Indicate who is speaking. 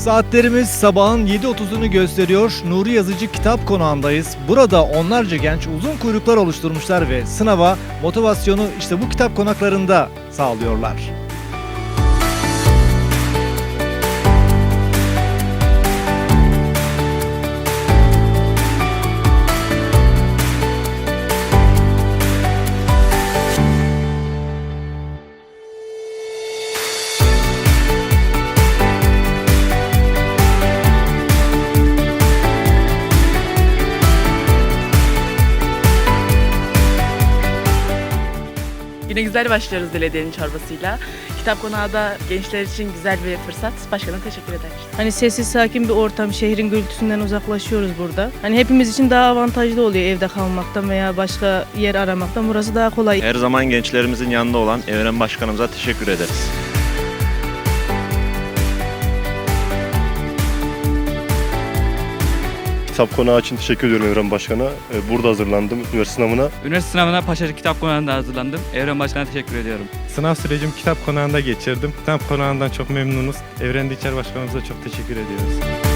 Speaker 1: Saatlerimiz sabahın 7.30'unu gösteriyor. Nuri Yazıcı Kitap Konağı'ndayız. Burada onlarca genç uzun kuyruklar oluşturmuşlar ve sınava motivasyonu işte bu kitap konaklarında sağlıyorlar.
Speaker 2: Yine güzel başlıyoruz belediyenin çorbasıyla. Kitap konağı da gençler için güzel bir fırsat. Başkanım teşekkür eder.
Speaker 3: Hani sessiz sakin bir ortam, şehrin gürültüsünden uzaklaşıyoruz burada. Hani hepimiz için daha avantajlı oluyor evde kalmaktan veya başka yer aramaktan. Burası daha kolay.
Speaker 4: Her zaman gençlerimizin yanında olan Evren Başkanımıza teşekkür ederiz.
Speaker 5: Kitap konağı için teşekkür ediyorum Evren Başkan'a. Ee, Burada hazırlandım üniversite sınavına.
Speaker 6: Üniversite sınavına Paşacık Kitap Konağı'nda hazırlandım. Evren Başkan'a teşekkür ediyorum.
Speaker 7: Sınav sürecim kitap konağında geçirdim. Kitap konağından çok memnunuz. Evren Diçer Başkanımıza çok teşekkür ediyoruz.